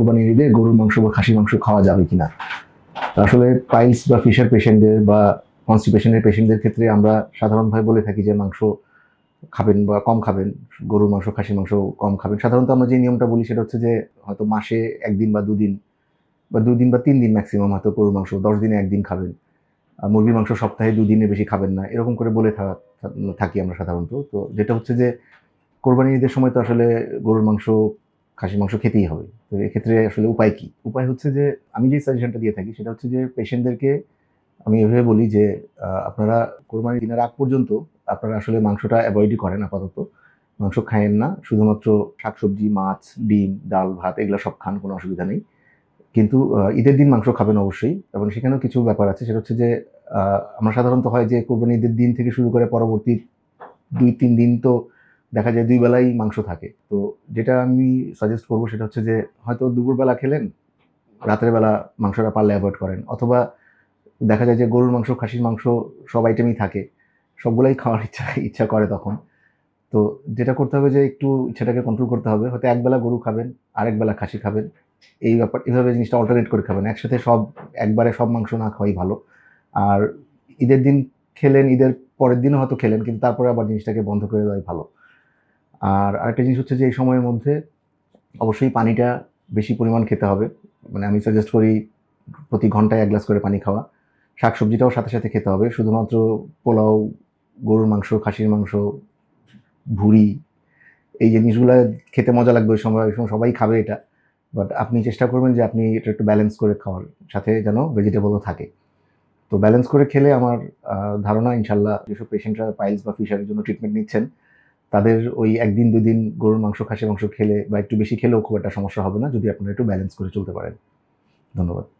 কোরবানির ঈদে গরুর মাংস বা খাসির মাংস খাওয়া যাবে কিনা? আসলে পাইলস বা ফিশার পেশেন্টদের বা কনস্টিপেশনের পেশেন্টদের ক্ষেত্রে আমরা সাধারণভাবে বলে থাকি যে মাংস খাবেন বা কম খাবেন, গরুর মাংস, খাসির মাংস কম খাবেন। সাধারণত আমরা যে নিয়মটা বলি সেটা হচ্ছে যে হয়তো মাসে একদিন বা দুদিন বা দুদিন বা তিন দিন ম্যাক্সিমাম হয়তো গরুর মাংস, দশ দিনে একদিন খাবেন। আর মুরগির মাংস সপ্তাহে দুদিনের বেশি খাবেন না, এরকম করে বলে থাকি আমরা সাধারণত। তো যেটা হচ্ছে যে কোরবানি ঈদের সময় তো আসলে গরুর মাংস খাসির মাংস খেতেই হবে। তো এক্ষেত্রে আসলে উপায় কি? উপায় হচ্ছে যে, আমি যে সাজেশনটা দিয়ে থাকি সেটা হচ্ছে যে পেশেন্টদেরকে আমি এভাবে বলি যে আপনারা কোরবানি দিনের আগ পর্যন্ত আপনারা আসলে মাংসটা অ্যাভয়েডই করেন আপাতত। মাংস খায়েন না, শুধুমাত্র শাকসবজি, মাছ, ডিম, ডাল, ভাত এগুলো সব খান, কোনো অসুবিধা নেই। কিন্তু ঈদের দিন মাংস খাবেন অবশ্যই এবং সেখানেও কিছু ব্যাপার আছে, সেটা হচ্ছে যে আমরা সাধারণত হয় যে, কোরবানি ঈদের দিন থেকে শুরু করে পরবর্তী দুই, তিন দিন তো দেখা যায় দুই বেলাই মাংস থাকে। তো যেটা আমি সাজেস্ট করব সেটা হচ্ছে যে, হয়তো দুপুরবেলা খেলেন, রাতের বেলা মাংসটা পারলে অ্যাভয়েড করেন। অথবা দেখা যায় যে গরুর মাংস, খাসির মাংস সব আইটেমই থাকে, সবগুলাই খাওয়ার ইচ্ছা ইচ্ছা করে তখন। তো যেটা করতে হবে যে, একটু ইচ্ছাটাকে কন্ট্রোল করতে হবে। হয়তো একবেলা গরু খাবেন, আরেক বেলা খাসি খাবেন। এই ব্যাপার এইভাবে জিনিসটা অল্টারনেট করে খাবেন। একসাথে সব, একবারে সব মাংস না খাওয়াই ভালো। আর ঈদের দিন খেলেন, ঈদের পরের দিনও হয়তো খেলেন, কিন্তু তারপরে আবার জিনিসটাকে বন্ধ করে দেওয়াই ভালো। আর আরেকটা জিনিস হচ্ছে যে এই সময়ের মধ্যে অবশ্যই পানিটা বেশি পরিমাণ খেতে হবে। মানে আমি সাজেস্ট করি প্রতি ঘন্টায় এক গ্লাস করে পানি খাওয়া। শাকসবজিটাও সাথে সাথে খেতে হবে। শুধুমাত্র পোলাও, গরুর মাংস, খাসির মাংস, ভুড়ি, এই জিনিসগুলো খেতে মজা লাগবে ওই সময়। ওই সময় সবাই খাবে এটা। বাট আপনি চেষ্টা করবেন যে আপনি এটা একটু ব্যালেন্স করে খাওয়ার, সাথে যেন ভেজিটেবলও থাকে। তো ব্যালেন্স করে খেলে আমার ধারণা ইনশাল্লাহ যেসব পেশেন্টরা পাইলস বা ফিশারের জন্য ট্রিটমেন্ট নিচ্ছেন তাদের ওই একদিন, দুদিন গরুর মাংস খাসি মাংস খেলে বা একটু বেশি খেলেও খুব একটা সমস্যা হবে না, যদি আপনারা একটু ব্যালেন্স করে চলতে পারেন। ধন্যবাদ।